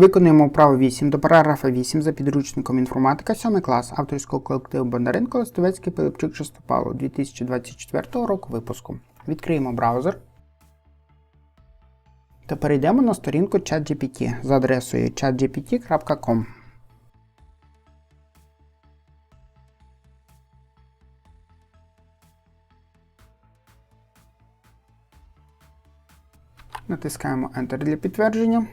Виконуємо вправу 8 до параграфа 8 за підручником інформатика 7 клас авторського колективу Бондаренко Листовецький Пилипчук Шестопало 2024 року випуску. Відкриємо браузер та перейдемо на сторінку ChatGPT за адресою chatgpt.com. Натискаємо Enter для підтвердження.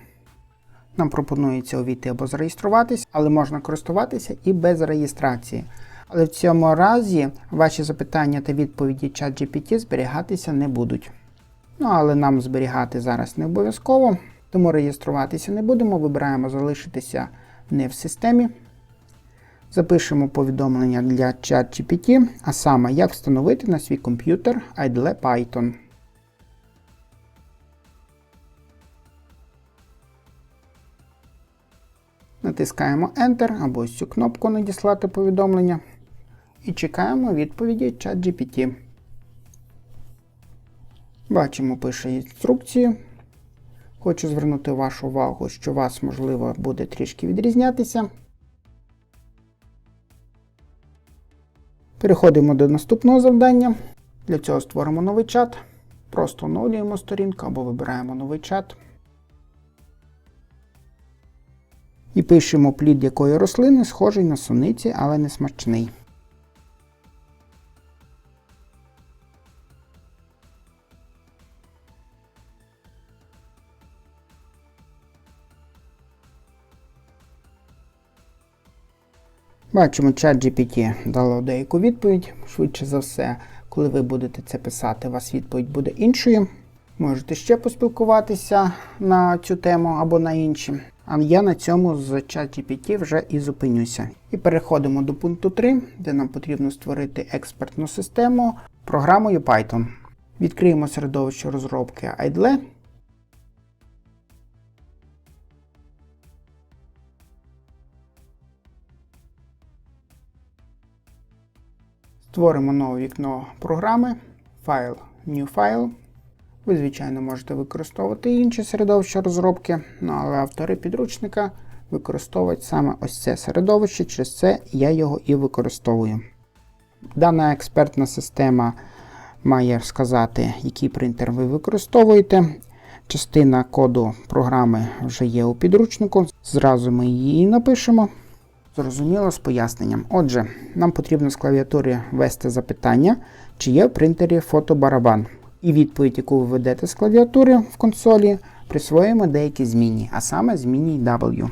Нам пропонується увійти або зареєструватись, але можна користуватися і без реєстрації. Але в цьому разі ваші запитання та відповіді ChatGPT зберігатися не будуть. Ну, але нам зберігати зараз не обов'язково, тому реєструватися не будемо. Вибираємо залишитися не в системі. Запишемо повідомлення для ChatGPT, а саме, як встановити на свій комп'ютер IDLE Python. Натискаємо Enter або ось цю кнопку Надіслати повідомлення і чекаємо відповіді ChatGPT. Бачимо, пише інструкцію. Хочу звернути вашу увагу, що вас, можливо, буде трішки відрізнятися. Переходимо до наступного завдання. Для цього створимо новий чат. Просто оновлюємо сторінку або вибираємо новий чат. І пишемо плід якої рослини, схожий на суниці, але не смачний. Бачимо, чат GPT дало деяку відповідь. Швидше за все, коли ви будете це писати, у вас відповідь буде іншою. Можете ще поспілкуватися на цю тему або на інші. А я на цьому з ChatGPT вже і зупинюся. І переходимо до пункту 3, де нам потрібно створити експертну систему програмою Python. Відкриємо середовище розробки IDLE. Створимо нове вікно програми, файл New File. Ви, звичайно, можете використовувати інші середовища розробки, ну, але автори підручника використовують саме ось це середовище, через це я його і використовую. Дана експертна система має сказати, який принтер ви використовуєте. Частина коду програми вже є у підручнику. Зразу ми її напишемо. Зрозуміло з поясненням. Отже, нам потрібно з клавіатури ввести запитання, чи є в принтері фотобарабан. І відповідь, яку ви ведете з клавіатури в консолі, присвоїмо деякі зміни, а саме зміні W.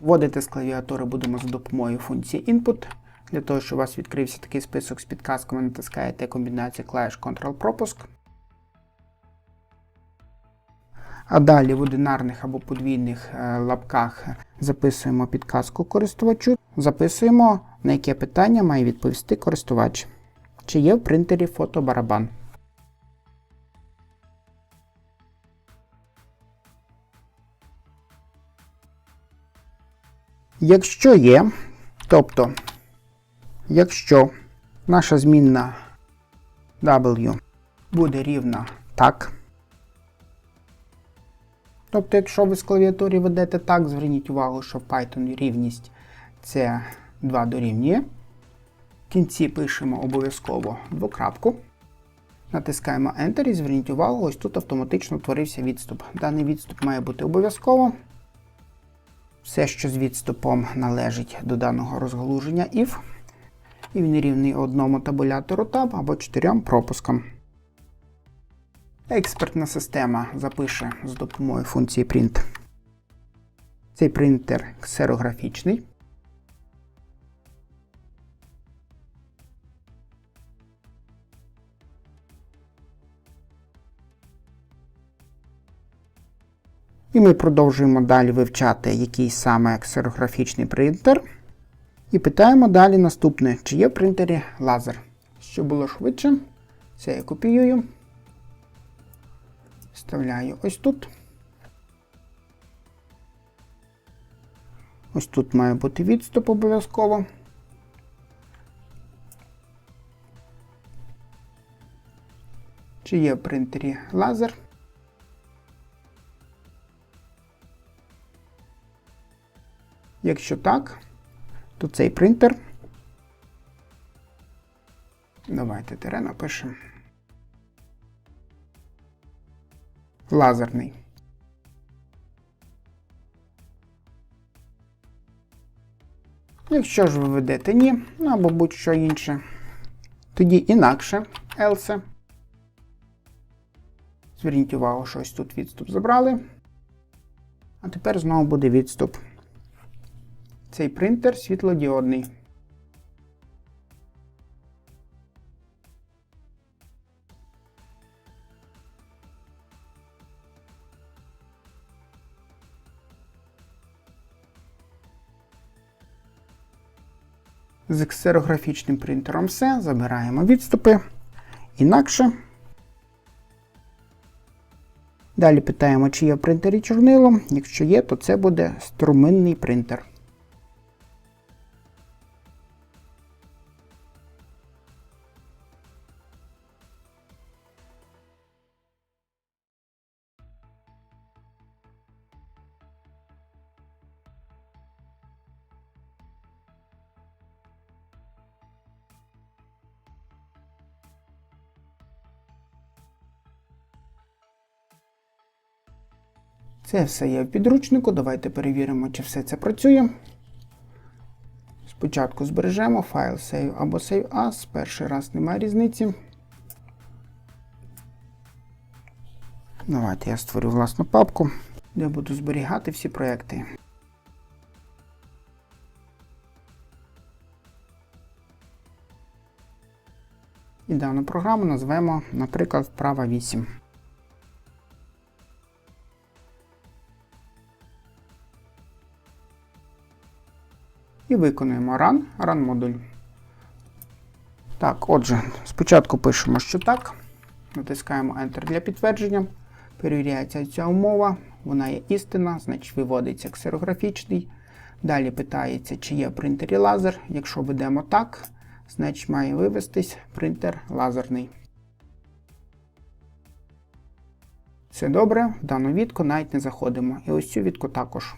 Вводити з клавіатури будемо за допомогою функції Input. Для того, щоб у вас відкрився такий список з підказками, натискаєте комбінацію клавіш Ctrl-пропуск. А далі в одинарних або подвійних е, лапках записуємо підказку користувачу, записуємо, на яке питання має відповісти користувач. Чи є в принтері фотобарабан. Якщо є, тобто, якщо наша змінна W буде рівна так, Тобто, якщо ви з клавіатури ведете так, зверніть увагу, що в Python рівність це 2 дорівнює. В кінці пишемо обов'язково двокрапку. Натискаємо Enter і зверніть увагу, ось тут автоматично творився відступ. Даний відступ має бути обов'язково. Все, що з відступом належить до даного розгалуження if. І він рівний одному табулятору tab або чотирьом пропускам. Експертна система запише з допомогою функції print. Цей принтер ксерографічний. І ми продовжуємо далі вивчати який саме ксерографічний принтер. І питаємо далі наступне, чи є в принтері лазер. Щоб було швидше, це я копіюю. Вставляю ось тут. Ось тут має бути відступ обов'язково. чи є в принтері лазер. Якщо так, то цей принтер. Давайте тире напишемо. Лазерний. Якщо ж ви ведете ні, ну або будь-що інше, тоді інакше else. Зверніть увагу, що ось тут відступ забрали. А тепер знову буде відступ. Цей принтер світлодіодний. З ксерографічним принтером все. Забираємо відступи. Інакше. Далі питаємо, чи є в принтері чорнило. Якщо є, то це буде струминний принтер. Це все є в підручнику. Давайте перевіримо, чи все це працює. Спочатку збережемо файл save або save as. Перший раз немає різниці. Давайте я створю власну папку, де буду зберігати всі проекти. І дану програму назвемо, наприклад, вправа 8. І виконуємо run, run модуль. Так, отже, спочатку пишемо, що так. Натискаємо Enter для підтвердження. Перевіряється ця умова, вона є істина, значить виводиться ксерографічний. Далі питається, чи є в принтері лазер. Якщо ведемо так, значить має вивестись принтер лазерний. Все добре, в дану відку навіть не заходимо. І ось цю відку також.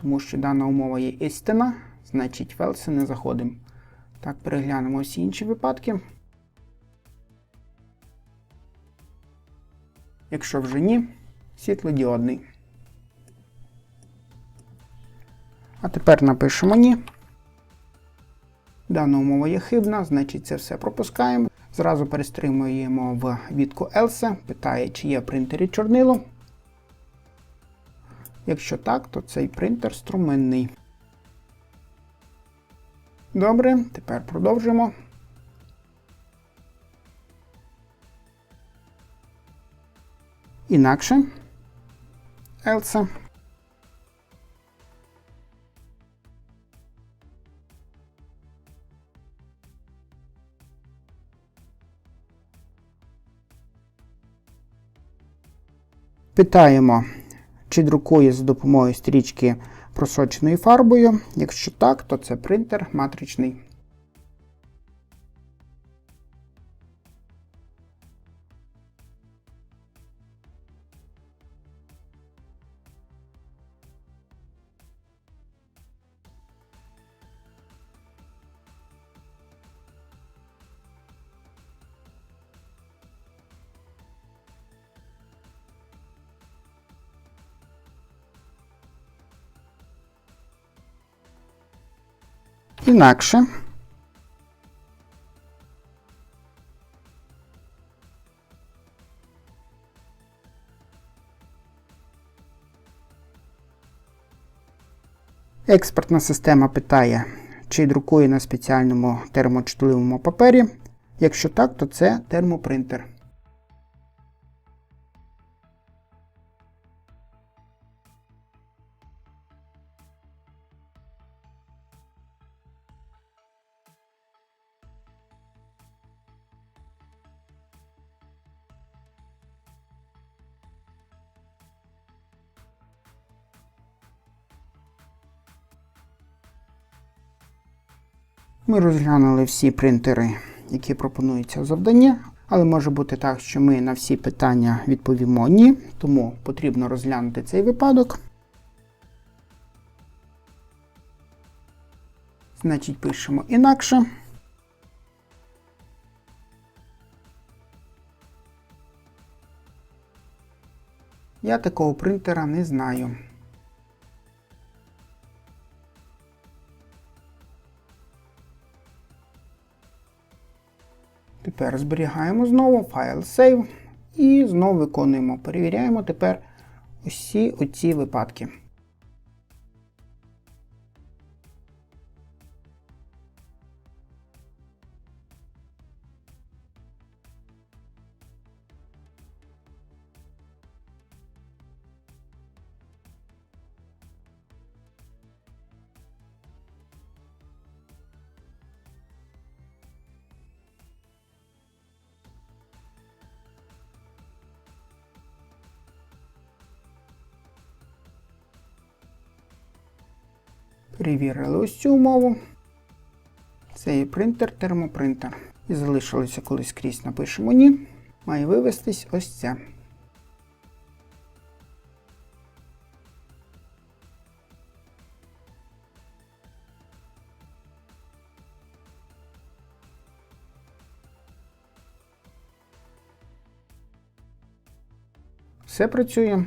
Тому що дана умова є істина, значить в else не заходимо. Так, переглянемо всі інші випадки. Якщо вже ні, світлодіодний. А тепер напишемо ні. Дана умова є хибна, значить це все пропускаємо. Зразу перестримуємо в відку else, питає, чи є в принтері чорнило. Якщо так, то цей принтер струминний. Добре, тепер продовжимо. Інакше. Else. Питаємо, чи друкує за допомогою стрічки просоченою фарбою. Якщо так, то це принтер матричний. Інакше. Експертна система питає, чи друкує на спеціальному термочутливому папері. Якщо так, то це термопринтер. Ми розглянули всі принтери, які пропонуються в завданні. Але може бути так, що ми на всі питання відповімо ні, тому потрібно розглянути цей випадок. Значить, пишемо інакше. Я такого принтера не знаю. Тепер зберігаємо знову файл Save і знову виконуємо. Перевіряємо тепер усі оці випадки. Перевірили ось цю умову. Це є принтер, термопринтер. І залишилося колись скрізь напишемо ні. Має вивестись ось це. Все працює.